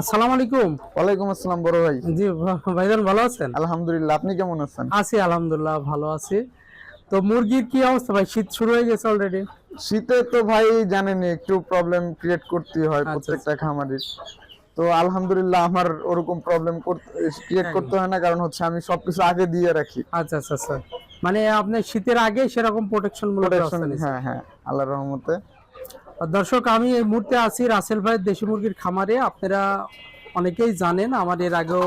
আসসালামু আলাইকুম। ওয়ালাইকুম আসসালাম বড় ভাই। জি ভাইজান ভালো আছেন? আলহামদুলিল্লাহ আপনি কেমন আছেন? আছি আলহামদুলিল্লাহ ভালো আছি। তো মুরগির কি অবস্থা ভাই? শীত শুরু হয়ে গেছে অলরেডি শীতে তো ভাই জানেন একটু প্রবলেম ক্রিয়েট করতে হয় আচ্ছা, প্রত্যেকটা খামারের। তো আলহামদুলিল্লাহ আমার ওরকম প্রবলেম ক্রিয়েট হ্যাঁ। করতে হয় না কারণ হচ্ছে আমি সবকিছু আগে দিয়ে রাখি। আচ্ছা আচ্ছা আচ্ছা। মানে আপনি শীতের আগে সেরকম প্রোটেকশন প্রোটেকশন হ্যাঁ হ্যাঁ আল্লাহর রহমতে। দর্শক, আমি এই মুহূর্তে আছি রাসেল ভাইয়ের দেশি মুরগির খামারে। আপনারা অনেকেই জানেন, আমার এর আগেও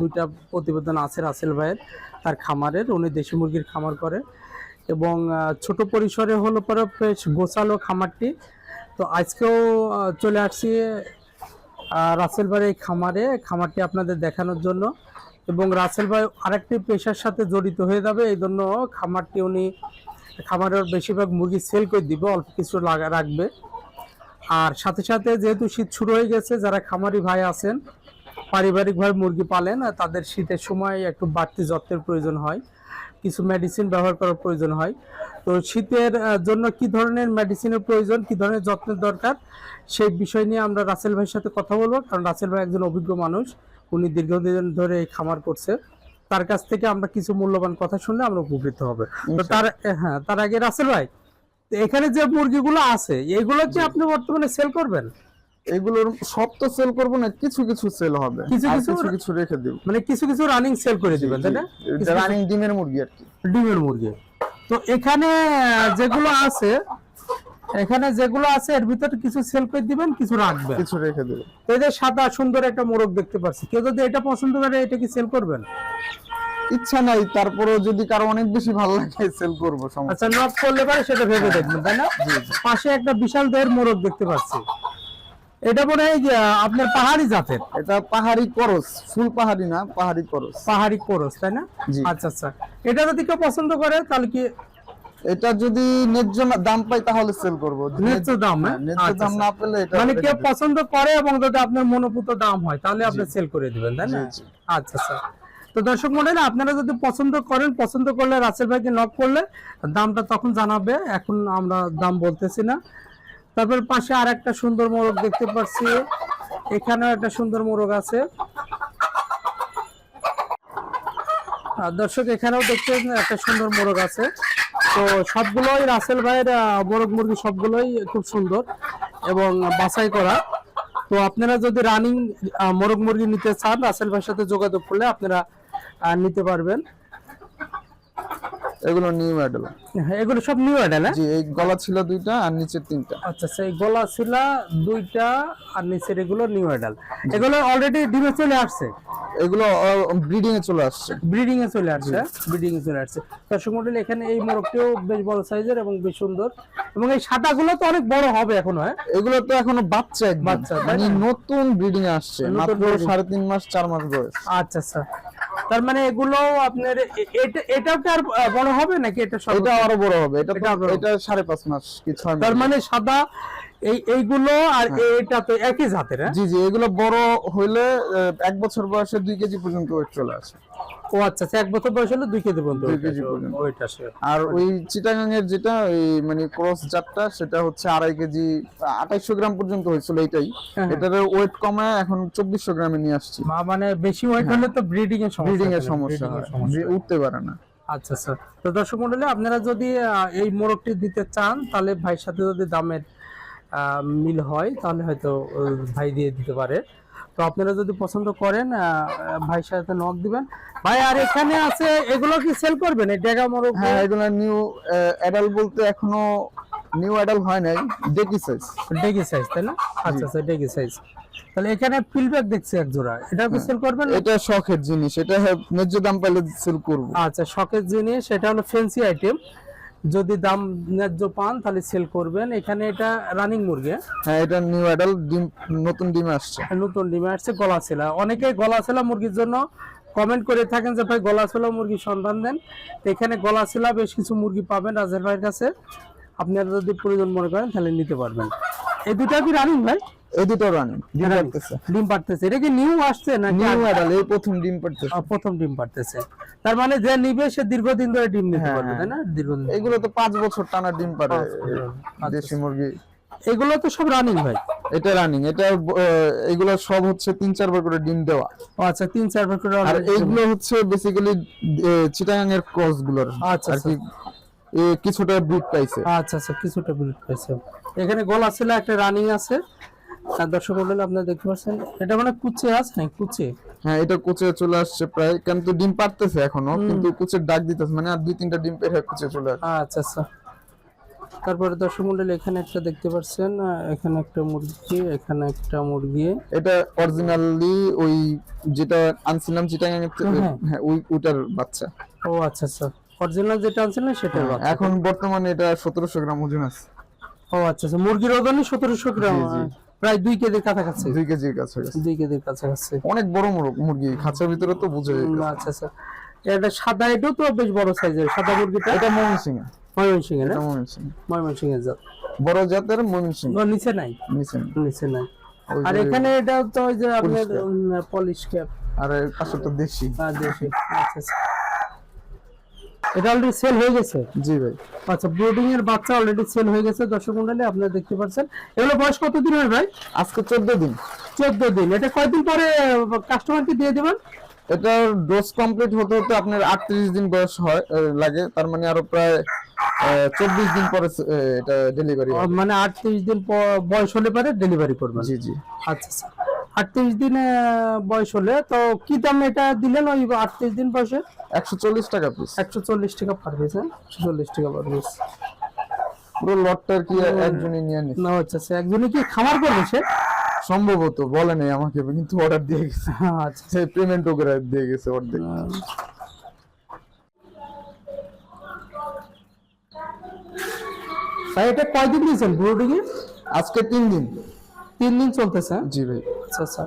দুইটা প্রতিবেদন আছে রাসেল ভাইয়ের, তার খামারের। উনি দেশি মুরগির খামার করে। এবং ছোট পরিসরে হলো পরে বেশ গোছালো খামারটি। তো আজকেও চলে আসছি রাসেল ভাইয়ের এই খামারে। খামারটি আপনাদের দেখানোর জন্য। এবং রাসেল ভাই আরেকটি পেশার সাথে জড়িত হয়ে যাবে, এই জন্য খামারটি উনি খামারের বেশিরভাগ মুরগি সেল করে দিবে, অল্প কিছু লাগা রাখবে। আর সাথে সাথে যেহেতু শীত শুরু হয়ে গেছে, যারা খামারি ভাই আছেন পারিবারিকভাবে মুরগি পালেন তাদের শীতের সময় একটু বাড়তি যত্নের প্রয়োজন হয়। কিছু মেডিসিন ব্যবহার করার প্রয়োজন হয়। তো শীতের জন্য কি ধরনের মেডিসিনের প্রয়োজন, কি ধরনের যত্নের দরকার, সেই বিষয় নিয়ে আমরা রাসেল ভাইয়ের সাথে কথা বলব। কারণ রাসেল ভাই একজন অভিজ্ঞ মানুষ, উনি দীর্ঘদিন ধরে এই খামার করছে। তার কাছ থেকে আমরা কিছু মূল্যবান কথা শুনলে আমরা উপকৃত হবে। তো তার হ্যাঁ তার আগে রাসেল ভাই এখানে যে মুরগিগুলো আছে এগুলো কি আপনি বর্তমানে সেল করবেন? এগুলোর সব তো সেল করব না কিছু কিছু সেল হবে। কিছু কিছু কিছু রেখে দিব। মানে কিছু কিছু রানিং সেল করে দিবেন তাই না? রানিং ডিমের মুরগি আর কি। ডিমের মুরগি। তো এখানে যেগুলো আছে এখানে যেগুলো আছে এর ভিতরে কিছু সেল করে দিবেন কিছু রাখবেন। কিছু রেখে দেবো তো এই যে সাদা সুন্দর একটা মোরগ দেখতে পাচ্ছি। কেউ যদি এটা পছন্দ করে এটা কি সেল করবেন? ইচ্ছা নাই তারপরেও যদি কারও অনেক বেশি ভালো লাগে সেল করব সমস্যা আচ্ছা নক করলে পারে সেটা ভেবে দেখবেন তাই না? পাশে একটা বিশাল দেহের মোরগ দেখতে পাচ্ছি। এটা মনে হয় যে, আপনার পাহাড়ি জাতের? এটা পাহাড়ি করস ফুল পাহাড়ি না পাহাড়ি করস। পাহাড়ি কোরস তাই না? জি। আচ্ছা আচ্ছা। এটা যদি কেউ পছন্দ করে তাহলে কি এটা যদি ন্যায্য দাম পাই তাহলে সেল করব। ন্যায্য দাম হ্যাঁ? ন্যায্য আচ্ছা, দাম আচ্ছা। না পেলে এটা মানে কেউ পছন্দ করে এবং যদি আপনার মনোপুত দাম হয় তাহলে আপনি সেল করে দিবেন তাই না? জি, জি। আচ্ছা আচ্ছা। তো দর্শক মন্ডলী, আপনারা যদি পছন্দ করেন, পছন্দ করলে রাসেল ভাইকে নক করলে দামটা তখন জানাবে। এখন আমরা দাম বলতেছি না। তারপর পাশে আর একটা সুন্দর মোরগ দেখতে পাচ্ছি। এখানেও একটা সুন্দর মোরগ আছে। দর্শক, এখানেও দেখছেন একটা সুন্দর মোরগ আছে। তো সবগুলোই রাসেল ভাইয়ের মোরগ মুরগি সবগুলোই খুব সুন্দর এবং বাছাই করা। তো আপনারা যদি রানিং মোরগ মুরগি নিতে চান, রাসেল ভাইয়ের সাথে যোগাযোগ করলে আপনারা আহ, নিতে পারবেন। এগুলো নিউ মডেল হ্যাঁ, এগুলো সব নিউ অ্যাডাল হ্যাঁ? জি এই গলা ছিল দুইটা আর নিচের তিনটা। আচ্ছা সেই গলা ছিলা দুইটা আর নিচের এগুলো নিউ অ্যাডাল এগুলো অলরেডি ডিমে চলে আসছে? এগুলো ব্রিডিং এ চলে আসছে। ব্রিডিং এ চলে আসছে ব্রিডিং এ চলে আসছে। দর্শক মন্ডলী এখানে এই মোরগটিও বেশ বড় সাইজের এবং বেশ সুন্দর। এবং এই সাদাগুলো তো অনেক বড় হবে এখনও হ্যাঁ? এগুলো তো এখনও বাচ্চা। বাচ্চা, মানে নতুন ব্রিডিং আসছে নতুন মাত্র সাড়ে তিন মাস চার মাস বয়স। আচ্ছা আচ্ছা। তার মানে এগুলো আপনার এটা এটাও কি আর বড় হবে নাকি এটা এটা আরও বড় হবে। এটা এটা সাড়ে পাঁচ মাস কি ছয় তার মানে সাদা এই এইগুলো আর এটা তো একই জাতের হ্যাঁ? জি জি এগুলো বড় হইলে এক বছর বয়সে দুই কেজি পর্যন্ত ওয়েট চলে আসে। ও আচ্ছা আচ্ছা এক বছর বয়স হলে দুই কেজি পর্যন্ত ওইটা। আর ওই চিটাগাং এর যেটা মানে ক্রস জাতটা সেটা হচ্ছে আড়াই কেজি আঠাইশো গ্রাম পর্যন্ত হয়েছিল এইটাই হ্যাঁ। এটার ওয়েট কমায় এখন চব্বিশশো গ্রামে নিয়ে আসছি। মা- মানে বেশি ওয়েট হলে তো ব্রিডিং এর সমস্যা ব্রিডিং এর সমস্যা হয়। উঠতে পারে না। আচ্ছা আচ্ছা। তো দর্শক মন্ডলী আপনারা যদি এই মোরগটি দিতে চান তাহলে ভাইয়ের সাথে যদি দামের মিল হয় তাহলে হয়তো ভাই দিয়ে দিতে পারে। তো আপনারা যদি পছন্দ করেন ভাই সাথে নক দিবেন। ভাই আর এখানে আছে এগুলো কি সেল করবেন? এই ডেগা মোরগ হ্যাঁ এগুলো নিউ অ্যাডাল বলতে এখনও নিউ অ্যাডাল হয় নাই ডেকি সাইজ ডেগি সাইজ তাই না? আচ্ছা আচ্ছা ডেগি সাইজ তাহলে এখানে ফিলব্যাক দেখছি এক জোড়া। এটা কি সেল করবেন? এটা শখের জিনিস এটা হ্যাঁ, ন্যায্য দাম পাইলে সেল করব। আচ্ছা শখের জিনিস এটা হলো ফ্যান্সি আইটেম যদি দাম ন্যায্য পান তাহলে সেল করবেন। এখানে এটা রানিং মুরগি হ্যাঁ? হ্যাঁ এটা নিউ অ্যাডাল ডিম নতুন ডিম আসছে। নতুন ডিমে আসছে গলা ছেলা অনেকে গলা ছেলা মুরগির জন্য কমেন্ট করে থাকেন যে ভাই গলা ছেলা মুরগি সন্ধান দেন। এখানে গলা ছেলা বেশ কিছু মুরগি পাবেন রাজের ভাইয়ের কাছে। আপনারা যদি প্রয়োজন মনে করেন তাহলে নিতে পারবেন। এই দুটা কি রানিং ভাই? এই দুটো রানিং ডিম পারতেছে ডিম পারতেছে এটা কি নিউ আসছে না নিউ অ্যাডাল এই প্রথম ডিম পারতেছে প্রথম ডিম পারতেছে তার মানে যে নিবে সে দীর্ঘদিন ধরে ডিম নিতে হ্যাঁ, পারবে তাই না? দীর্ঘদিন এগুলো তো পাঁচ বছর টানা ডিম পারে বছর। আচ্ছা, দেশি মুরগি। এগুলো তো সব রানিং ভাই। এটা রানিং এটা এগুলো সব হচ্ছে তিন চারবার করে ডিম দেওয়া। আচ্ছা তিন চারবার করে আর এইগুলো হচ্ছে বেসিক্যালি চিটাগাং এর ক্রসগুলোর আচ্ছা, আর কি কিছুটা ব্রিড পাইছে। আচ্ছা আচ্ছা কিছুটা বিল্ড পেয়েছে এখানে গলা ছিল একটা রানিং আছে। আর দর্শক মন্ডলী আপনারা দেখতে পাচ্ছেন এটা মানে কুচে আছে না কুচে। হ্যাঁ এটা কুচে চলে আসছে প্রায় ডিম পারতেছে এখনও কিন্তু কুচের ডাক দিতেছে মানে আর দুই তিনটা ডিম পেরে কুচে চলে আসছে। আচ্ছা আচ্ছা। তারপরে দর্শক মন্ডলী এখানে একটা দেখতে পাচ্ছেন এখানে একটা মুরগি এখানে একটা মুরগি। এটা অরিজিনালি ওই যেটা আনছিলাম থেকে- হ্যাঁ। হ্যাঁ ওই ওটার বাচ্চা। ও আচ্ছা আচ্ছা। অরিজিনাল যেটা আনছিলেন বাচ্চা। এখন বর্তমানে এটা সতেরোশো গ্রাম ওজন আছে। ও আচ্ছা আচ্ছা। মুরগির ওজনই সতেরোশো গ্রাম। প্রায় দুই কেজির কাছাকাছি। দুই কেজির কাছাকাছি। দুই কেজির কাছাকাছি। অনেক বড় মুরগি খাঁচার ভিতরে তো বুঝে আচ্ছা আচ্ছা। এটা সাদা এটাও তো বেশ বড় সাইজের। সাদা মুরগিটা? এটা ময়মনসিং ময়মনসিং এর ময়মনসিং ময়মনসিং এর জাত। বড় জাতের ময়মনসিং নিচে নাই? নিচে নিচে নাই। আর এখানে এটা তো ওই যে আপনার পলিশ ক্যাপ। আর এর পাশেরটা দেশি। দেশি। আচ্ছা আচ্ছা। এটা অলরেডি সেল হয়ে গেছে? জি ভাই। আচ্ছা ব্রোডিং এর বাচ্চা অলরেডি সেল হয়ে গেছে দর্শক মন্ডলী আপনারা দেখতে পাচ্ছেন। এগুলো বয়স কত দিন হয় ভাই? আজকে চোদ্দ দিন। চোদ্দ দিন। এটা কয়দিন পরে কাস্টমারকে দিয়ে দেবেন? এটার ডোজ কমপ্লিট হতে হতে আপনার আটত্রিশ দিন বয়স হয় লাগে। তার মানে আরও প্রায় চব্বিশ দিন পরে এটা ডেলিভারি মানে আটত্রিশ দিন বয়স হলে পরে ডেলিভারি করবেন। জি জি। আচ্ছা আচ্ছা। আটত্রিশ দিন বয়স হলে তো কি দাম এটা দিলেন ওই আটত্রিশ দিন বয়সে? একশো চল্লিশ টাকা পিস একশো চল্লিশ টাকা পার পিস হ্যাঁ? একশো চল্লিশ টাকা পার পিস পুরো লটটা আর কি একজনই নিয়ে নিচ্ছে না আচ্ছা আচ্ছা একজনে কি খামার করবে সে? সম্ভবত বলে নেই আমাকে কিন্তু অর্ডার দিয়ে গেছে। হ্যাঁ, আচ্ছা সে পেমেন্টও করে দিয়ে গেছে অর্ধেক। ভাই এটা কয়দিন দিয়েছেন ব্রোডিং এ আজকে তিন দিন। তিন দিন চলতেছে হ্যাঁ? জি ভাই। আচ্ছা আচ্ছা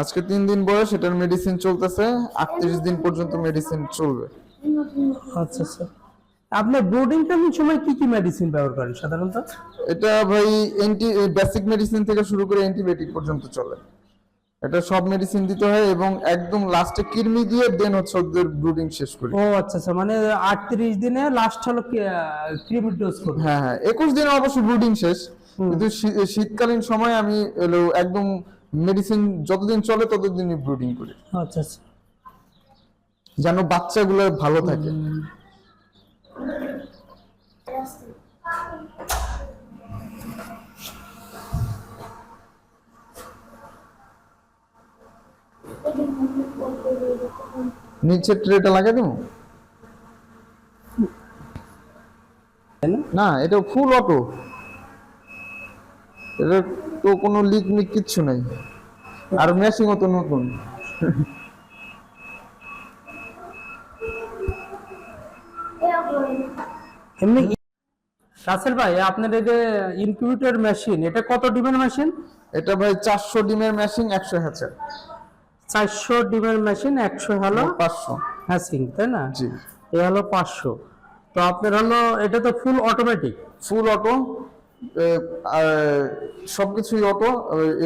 আজকে তিন দিন বয়স এটার মেডিসিন চলতেছে আটত্রিশ দিন পর্যন্ত মেডিসিন চলবে। আচ্ছা আচ্ছা। আপনার ব্রোডিং টাইমের সময় কি কি মেডিসিন ব্যবহার করেন সাধারণত? এটা ভাই এন্টি বেসিক মেডিসিন থেকে শুরু করে অ্যান্টিবায়োটিক পর্যন্ত চলে। এটা সব মেডিসিন দিতে হয় এবং একদম লাস্টে কৃমি দিয়ে দেন হচ্ছে ওদের ব্রুডিং শেষ করি। ও আচ্ছা আচ্ছা। মানে আটত্রিশ দিনে লাস্ট হলো ডোজ করবে? হ্যাঁ হ্যাঁ। একুশ দিনে অবশ্য ব্রুডিং শেষ। কিন্তু শীতকালীন সময় আমি এলো একদম মেডিসিন যতদিন চলে ততদিনই ব্রুডিং করি। আচ্ছা আচ্ছা। যেন বাচ্চাগুলো ভালো থাকে। নিচে ট্রেটা লাগিয়ে দেবো? না? এটা ফুল অটো এটা তো কোনো লিক মিক কিচ্ছু নাই। আর মেশিনও তো নতুন। এমনি রাসেল ভাই আপনার এই যে ইনকিউবেটর মেশিন এটা কত ডিমের মেশিন এটা ভাই চারশো ডিমের মেশিন একশো হ্যাচার। চারশো ডিমের মেশিন একশো হলো পাঁচশো। হ্যাসিং তাই না? জি। এ হলো পাঁচশো। তো আপনার হলো এটা তো ফুল অটোমেটিক ফুল অটো সবকিছুই অটো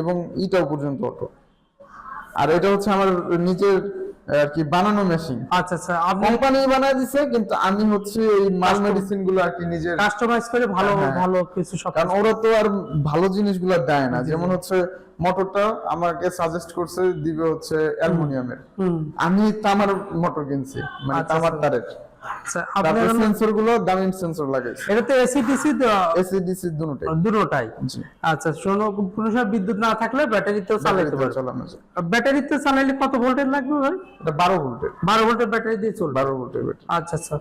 এবং ইটাও পর্যন্ত অটো। আর এটা হচ্ছে আমার নিজের আর কি বানানো মেশিন আচ্ছা আচ্ছা কোম্পানি বানায় দিছে কিন্তু আমি হচ্ছে এই মাল মেডিসিনগুলো আর কি নিজের কাস্টমাইজ করে ভালো হ্যাঁ। ভালো কিছু সব কারণ ওরা তো আর ভালো জিনিসগুলো দেয় না। যেমন হচ্ছে মোটরটা আমাকে সাজেস্ট করছে দিবে হচ্ছে অ্যালুমিনিয়ামের। আমি তামার মোটর কিনছি মানে আচ্ছা, তামার আচ্ছা। তারের। আচ্ছা আপনার সেন্সরগুলো দামি সেন্সর লাগাইছে। এটা তো এসি এসিডিসি দুটোটাই। দুটোটাই। আচ্ছা শোনো কোনো সময় বিদ্যুৎ না থাকলে ব্যাটারিতেও চালাতে পারবে। চালানো যায়। ব্যাটারিতে চালাইলে কত ভোল্টেজ লাগবে ভাই? এটা বারো ভোল্টের। বারো ভোল্টের ব্যাটারি দিয়ে চলবে। বারো ভোল্টের ব্যাটারি। আচ্ছা আচ্ছা।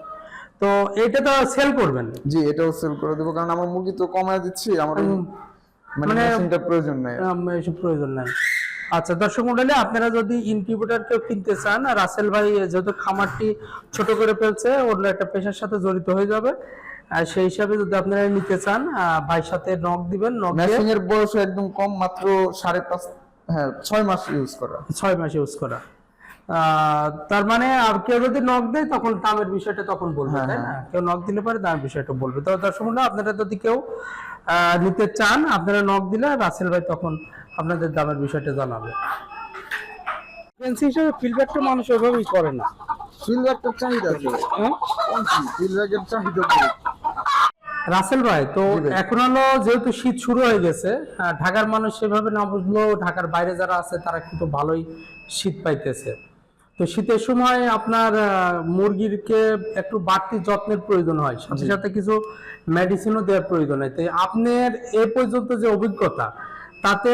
তো এটা তো সেল করবেন? জি এটাও সেল করে দেবো কারণ আমার মুরগি তো কমায় দিচ্ছি আমার মানে মানে- মেশিনটা প্রয়োজন নাই। প্রয়োজন নাই। আচ্ছা দর্শক মন্ডলী আপনারা যদি ইনকিউবেটর কেউ কিনতে চান রাসেল ভাই যেহেতু খামারটি ছোট করে ফেলছে অন্য একটা পেশার সাথে জড়িত হয়ে যাবে। আর সেই হিসাবে যদি আপনারা নিতে চান ভাই ভাইয়ের সাথে নক দিবেন নক এর বয়স একদম কম মাত্র সাড়ে পাঁচ হ্যাঁ ছয় মাস ইউজ করা। ছয় মাস ইউজ করা। তার মানে আর কেউ যদি নক দেয় তখন দামের বিষয়টা তখন বলবে হ্যাঁ, তাই না? কেউ নক দিলে পরে দামের বিষয়টা বলবে। তো দর্শক আপনারা যদি কেউ আহ, নিতে চান আপনারা নক দিলে রাসেল ভাই তখন আপনাদের দামের বিষয়টা জানাবে। এজেন্সি হিসেবে ফিডব্যাকটা মানুষ ওইভাবেই করে না। একটা চাহিদা আছে হ্যাঁ? চাহিদা রাসেল ভাই তো এখন হলো যেহেতু শীত শুরু হয়ে গেছে ঢাকার মানুষ সেভাবে না বুঝলেও ঢাকার বাইরে যারা আছে তারা কিন্তু ভালোই শীত পাইতেছে। তো শীতের সময় আপনার মুরগিরকে একটু বাড়তি যত্নের প্রয়োজন হয়। সাথে সাথে কিছু মেডিসিনও দেওয়ার প্রয়োজন হয়। তাই আপনার এ পর্যন্ত যে অভিজ্ঞতা তাতে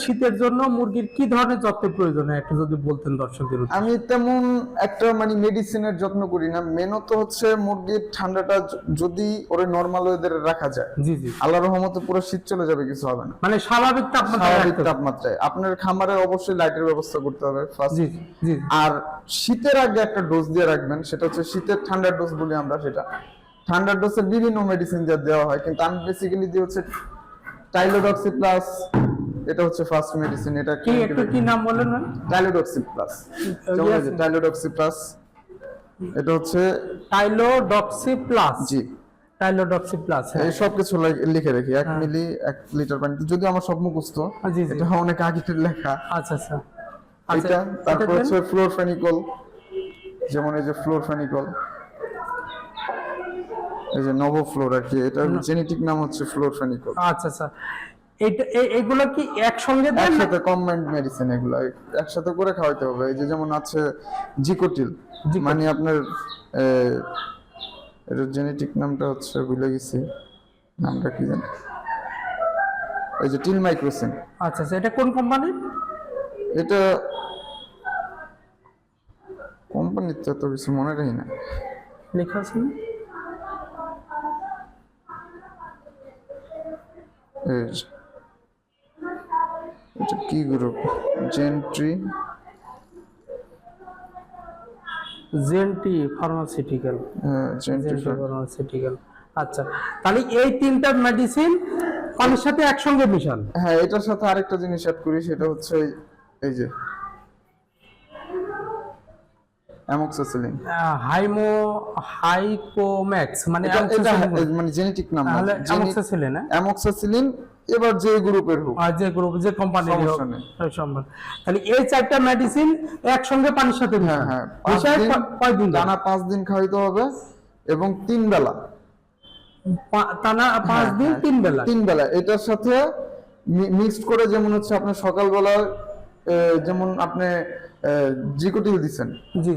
শীতের জন্য মুরগির কি ধরনের যত্নের প্রয়োজন একটু যদি বলতেন দর্শকদের আমি তেমন একটা মানে মেডিসিনের যত্ন করি না। মেনত হচ্ছে মুরগির ঠান্ডাটা যদি ওরে নর্মাল ওয়েদারে রাখা যায় জি জি। আল্লাহর রহমতে পুরো শীত চলে যাবে কিছু হবে না। মানে স্বাভাবিক তাপমাত্রা স্বাভাবিক তাপমাত্রায়। আপনার খামারে অবশ্যই লাইটের ব্যবস্থা করতে হবে জি জি। আর শীতের আগে একটা ডোজ দিয়ে রাখবেন সেটা হচ্ছে শীতের ঠান্ডার ডোজ বলি আমরা সেটা। ঠান্ডার ডোজের বিভিন্ন মেডিসিন দিয়ে দেওয়া হয় কিন্তু আমি বেসিক্যালি দিয়ে হচ্ছে টাইলোডক্সি প্লাস এটা হচ্ছে ফার্স্ট মেডিসিন এটা কি একটু কি নাম বললেন ভাই? টাইলোডক্সি প্লাস টাইলোডক্সি প্লাস এটা হচ্ছে টাইলোডক্সি প্লাস জি। টাইলোডক্সি প্লাস হ্যাঁ। এই সব কিছু লিখে রাখি এক মিলি এক লিটার পানিতে যদি আমার সব মুখস্থ। এটা অনেক আগের লেখা। আচ্ছা আচ্ছা। আচ্ছা এটা তারপর হচ্ছে ফ্লোরফেনিকল যেমন এই যে ফ্লোরফেনিকল এই যে নভোফ্লোর আর কি এটার জেনেটিক নাম হচ্ছে ফ্লোরফেনিকল আচ্ছা আচ্ছা। এইটা এ- এগুলো কি একসঙ্গে দেন? একসাথে কম্বাইন্ড মেডিসিন এগুলো একসাথে করে খাওয়াইতে হবে এই যে যেমন আছে জিকোটিল। মানে আপনার এ, এটার জেনেটিক নামটা হচ্ছে ভুলে গেছি নামটা কি জানি এই যে টিল মাইক্রোসিন আচ্ছা আচ্ছা এটা কোন কোম্পানির এটা কোম্পানির তো এত কিছু মনে রাখি না লেখা আছে না? কি গ্রুপ জেন্ট্রি জেন্টি ফার্মাসিউটিক্যাল জেন্ট্রি জেনটি ফার্মাসিউটিক্যাল আচ্ছা তাহলে এই তিনটা মেডিসিন পানির সাথে একসঙ্গে মিশান? হ্যাঁ এটার সাথে আরেকটা জিনিস অ্যাড করি সেটা হচ্ছে এই যে অ্যামোক্সাসিলিন হাইমো মানে এটা এটা মানে জেনেটিক নাম তাহলে অ্যামোক্সাসিলিন হ্যাঁ? এবার যে গ্রুপের হোক। আর যে গ্রুপ যে নেই। তাহলে এই চারটা মেডিসিন একসঙ্গে পানির সাথে হ্যাঁ হ্যাঁ পাঁচ কয়দিন টানা পাঁচ দিন খাওয়াইতে হবে এবং তিন বেলা। টানা পাঁচ হ্যাঁ, দিন হ্যাঁ। তিন বেলা। তিন বেলা। এটার সাথে মিক্সড করে যেমন হচ্ছে আপনার সকালবেলা যেমন আপনি জিকোটিল জি জি।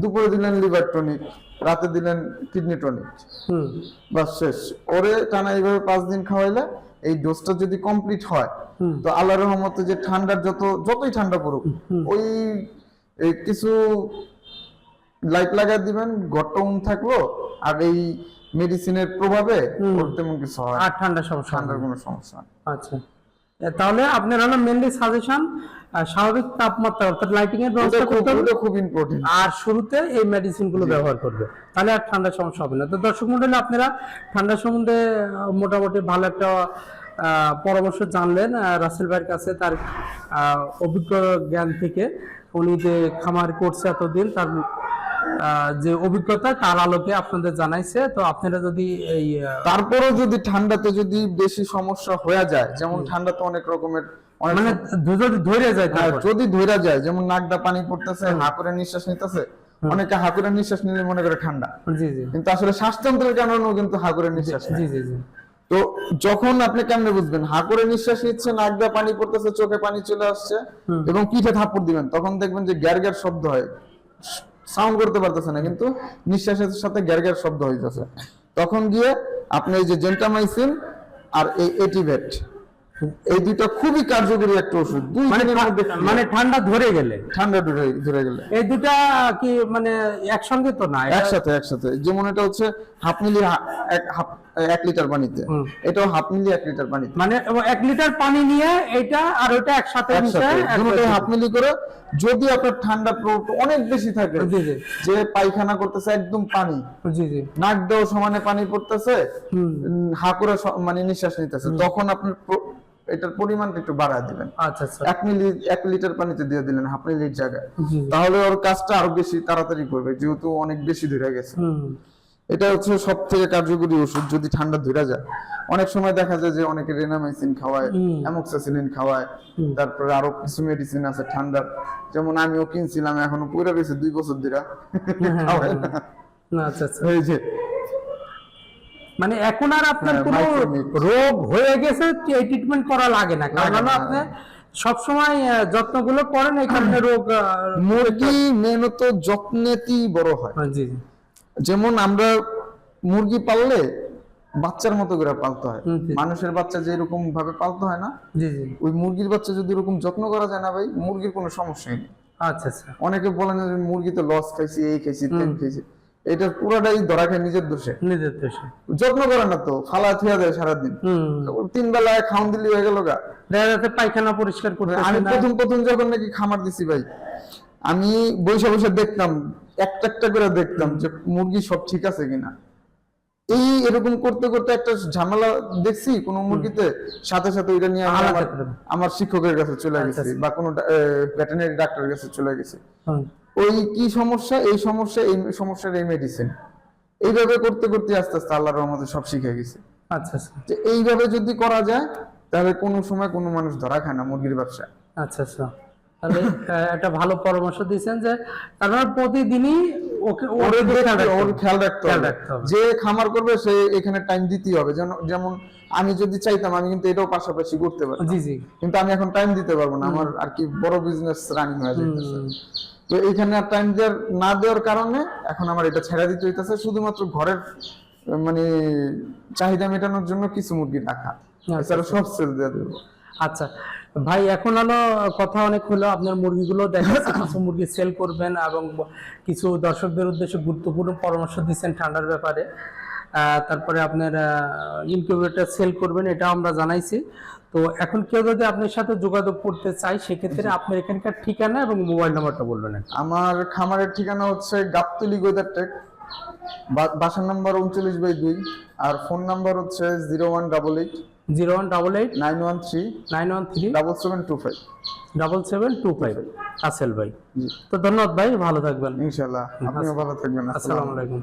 দুপুরে দিলেন লিভার টনিক রাতে দিলেন কিডনি টনিক। হুম। বাস শেষ। ওরে টানা এইভাবে পাঁচ দিন খাওয়াইলে এই ডোজটা যদি কমপ্লিট হয় তো আল্লাহর রহমতে যে ঠান্ডার যত যতই ঠান্ডা পড়ুক ওই কিছু লাইট লাগাই দিবেন ঘরটা উম থাকল আর এই মেডিসিনের প্রভাবে ওর তেমন কিছু হয় আর ঠান্ডা সমস্যা ঠান্ডার কোনো সমস্যা আচ্ছা। তাহলে আপনার হলো মেনলি সাজেশন স্বাভাবিক তাপমাত্রা অর্থাৎ লাইটিং এর ব্যবস্থা করতে হবে। খুব ইম্পর্টেন্ট আর শুরুতে এই মেডিসিনগুলো ব্যবহার করবে। তাহলে আর ঠান্ডার সমস্যা হবে না। তো দর্শক মন্ডলী আপনারা ঠান্ডা সম্বন্ধে মোটামুটি ভালো একটা পরামর্শ জানলেন। রাসেল ভাইয়ের কাছে তার অভিজ্ঞ জ্ঞান থেকে উনি যে খামার করছে এতদিন তার যে অভিজ্ঞতা তার আলোকে আপনাদের জানাইছে। তো আপনারা যদি এই তারপরেও যদি ঠান্ডাতে যদি বেশি সমস্যা হয়ে যায় যেমন ঠান্ডা তো অনেক রকমের মানে যদি ধরে যায় হ্যাঁ, যদি ধরে যায় যেমন নাকডা পানি পড়তেছে হা করে নিঃশ্বাস নিতেছে অনেকে হা করে নিঃশ্বাস নিলে মনে করে ঠান্ডা। জি জি। কিন্তু আসলে শ্বাসতন্ত্রের কারণেও কিন্তু হা করে নিঃশ্বাস জি জি জি। তো যখন আপনি কেমনে বুঝবেন? হা করে নিঃশ্বাস নিচ্ছে নাক দিয়ে পানি পড়তেছে চোখে পানি চলে আসছে এবং পিঠে থাপ্পড় দিবেন তখন দেখবেন যে গ্যার গ্যার শব্দ হয়। সাউন্ড করতে পারতেছে না কিন্তু নিঃশ্বাসের সাথে গ্যার গ্যার শব্দ হইতেছে। তখন গিয়ে আপনি এই যে জেন্টামাইসিন আর এই এটিভেট এই দুইটা খুবই কার্যকরী একটা ওষুধ। দুই মানে দিনের মধ্যে মানে ঠান্ডা ধরে গেলে? ঠান্ডা ধরে ধরে গেলে। এই দুটা কি মানে একসঙ্গে তো না? একসাথে একসাথে। যেমন এটা হচ্ছে হাফ মিলি এক লিটার পানিতে। এটাও হাফ মিলি এক লিটার পানিতে। মানে এক লিটার পানি নিয়ে এটা আর ওটা একসাথে দুটোই হাফ মিলি করে যদি আপনার ঠান্ডা প্রভাব অনেক বেশি থাকে যে পায়খানা করতেছে একদম পানি জি জি। নাক দেও সমানে পানি পড়তেছে হুম। হা করে মানে নিঃশ্বাস নিতেছে তখন আপনি প্র- এটার পরিমাণটা একটু বাড়ায় দিবেন। আচ্ছা আচ্ছা। এক মিলি এক লিটার পানিতে দিয়ে দিলেন হাফ মিলির জায়গায়। তাহলে ওর কাজটা আরও বেশি তাড়াতাড়ি করবে যেহেতু অনেক বেশি ধরে গেছে। এটা হচ্ছে সব থেকে কার্যকরী ওষুধ যদি ঠান্ডা ধরে যায়। অনেক সময় দেখা যায় যে অনেকে রেনামাইসিন খাওয়ায়। অ্যামোক্সাসিলিন খাওয়ায় তারপরে আরও কিছু মেডিসিন আছে ঠান্ডার যেমন আমিও কিনছিলাম এখনও পুরো গেছে দুই বছর ধরে খাওয়াই না। না আচ্ছা আচ্ছা। মানে এখন আর আপনার হ্যাঁ, কোনো রোগ হয়ে গেছে এই ট্রিটমেন্ট করা লাগে না। কারণ। আপনি সবসময় যত্নগুলো করেন এই কারণে রোগ মুরগি মেনত যত্নেতেই বড় হয়। জি জি। যেমন আমরা মুরগি পাললে বাচ্চার মতো করে পালতে হয়। মানুষের বাচ্চা যেরকম ভাবে পালতে হয় না ওই মুরগির বাচ্চা যদি এরকম যত্ন করা যায় না ভাই মুরগির কোনো সমস্যাই নেই। আচ্ছা আচ্ছা। অনেকে বলেন যে মুরগিতে লস খাইছি এই খাইছি তেল খাইছি। এটা পুরাটাই ধরা খায় নিজের দোষে। নিজের দেশে যত্ন করে না তো ফালা থিয়া দেয় সারাদিন। তিন বেলায় খাওন দিলি হয়ে গেল গা। দেখা যাচ্ছে পায়খানা পরিষ্কার করতে আমি প্রথম প্রথম যখন নাকি খামার দিছি ভাই আমি বসে বসে দেখতাম একটা একটা করে দেখতাম যে মুরগি সব ঠিক আছে কিনা। এই এরকম করতে করতে একটা ঝামেলা দেখছি কোন মুরগিতে সাথে সাথে ওইটা নিয়ে আমার শিক্ষকের কাছে চলে আচ্ছা, গেছি বা কোনো ভেটেনারি ডাক্তারের কাছে চলে গেছি। ওই কি সমস্যা? এই সমস্যা এই সমস্যার এই মেডিসিন এইভাবে করতে করতে আস্তে আস্তে আল্লাহর রহমতে সব শিখে গেছি। আচ্ছা আচ্ছা। যে এইভাবে যদি করা যায় তাহলে কোনো সময় কোনো মানুষ ধরা খায় না মুরগির ব্যবসা। আচ্ছা আচ্ছা। তাহলে একটা ভালো পরামর্শ দিয়েছেন যে কারণ প্রতিদিনই ওকে ওর খেয়াল রাখতে হবে। যে খামার করবে সে এখানে টাইম দিতেই হবে। যেমন আমি যদি চাইতাম আমি কিন্তু এটাও পাশাপাশি করতে পারি জি জি। কিন্তু আমি এখন টাইম দিতে পারব না। আমার আর কি বড় বিজনেস রানিং হয়ে হুম, তো এখানে আর টাইম দেওয়ার না দেওয়ার কারণে এখন আমার এটা ছেড়ে দিতে হইতেছে। শুধুমাত্র ঘরের মানে চাহিদা মেটানোর জন্য কিছু মুরগি রাখা এছাড়া সব সেল দিয়ে দেবো। আচ্ছা ভাই এখন হলো কথা অনেক হলো। আপনার মুরগিগুলো দেখা যাচ্ছে কিছু মুরগি সেল করবেন এবং কিছু দর্শকদের উদ্দেশ্যে গুরুত্বপূর্ণ পরামর্শ দিচ্ছেন ঠান্ডার ব্যাপারে। তারপরে আপনার ইনকিউবেটর সেল করবেন এটা আমরা জানাইছি। তো এখন কেউ যদি আপনার সাথে যোগাযোগ করতে চায় সেক্ষেত্রে আপনার এখানকার ঠিকানা এবং মোবাইল নাম্বারটা বলবেন আমার খামারের ঠিকানা হচ্ছে গাবতলি গোদার টেক বা- বাসা নাম্বার উনচল্লিশ বাই দুই আর ফোন নাম্বার হচ্ছে zero one double eight. Zero one double eight. Nine one three. Nine one three. Double seven two five. Double seven two five. আসেল ভাই। তো ধন্যবাদ ভাই ভালো থাকবেন। ইনশাল্লাহ। আপনিও ভালো থাকবেন। আসসালামু আলাইকুম।